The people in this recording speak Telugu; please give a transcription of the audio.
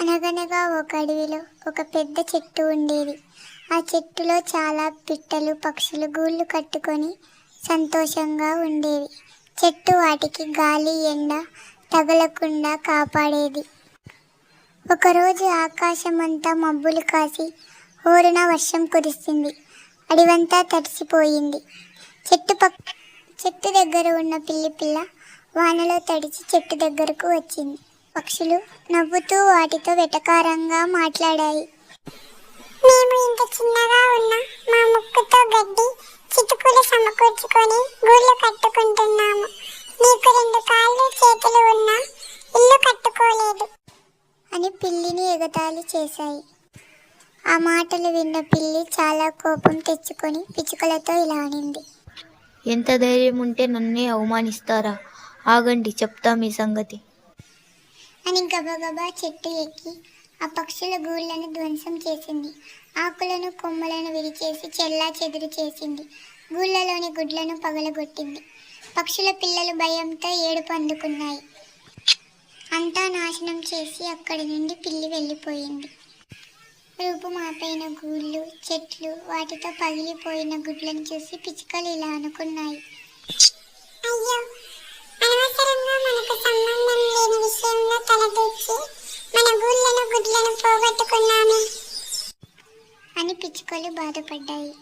అనగనగా ఒక అడవిలో ఒక పెద్ద చెట్టు ఉండేది. ఆ చెట్టులో చాలా పిట్టలు పక్షులు గూళ్ళు కట్టుకొని సంతోషంగా ఉండేవి. చెట్టు వాటికి గాలి ఎండ తగలకుండా కాపాడేది. ఒకరోజు ఆకాశమంతా మబ్బులు కాసి ఊరిన వర్షం కురిసింది. అడివంతా తడిసిపోయింది. చెట్టు పక్క చెట్టు దగ్గర ఉన్న పిల్లి పిల్ల వానలో తడిచి చెట్టు దగ్గరకు వచ్చింది. పక్షులు నవ్వుతూ వాటితో వెటకారంగా మాట్లాడాయి. మేము ఇంత చిన్నగా ఉన్న మా ముక్కుతో గడ్డి చిటుకులు సమకూర్చుకొని గూళ్ళు కట్టుకుంటున్నాము. నీకు రెండు కాళ్ళు చేతులు ఉన్నా ఇల్లు కట్టుకోలేదు అని పిల్లిని ఎగతాళి చేశాయి. ఆ మాటలు విన్న పిల్లి చాలా కోపం తెచ్చుకొని పిచ్చుకలతో ఇలా అనింది. ఎంత ధైర్యం ఉంటే నన్నే అవమానిస్తారా? ఆగండి చెప్తా మీ సంగతి. అని గబగబా చెట్టు ఎక్కి ఆ పక్షుల గూళ్ళను ధ్వంసం చేసింది. ఆకులను కొమ్మలను విరిచేసి చెల్లా చెదురు చేసింది. గూళ్ళలోని గుడ్లను పగలగొట్టింది. పక్షుల పిల్లలు భయంతో ఏడుపు అందుకున్నాయి. అంతా నాశనం చేసి అక్కడి నుండి పిల్లి వెళ్ళిపోయింది. రూపుమాపైన గూళ్ళు చెట్లు వాటితో పగిలిపోయిన గుడ్లను చూసి పిచ్చుకలు ఇలా అనుకున్నాయి. అయ్యో అని పిచ్చుకలు బాధపడ్డాయి.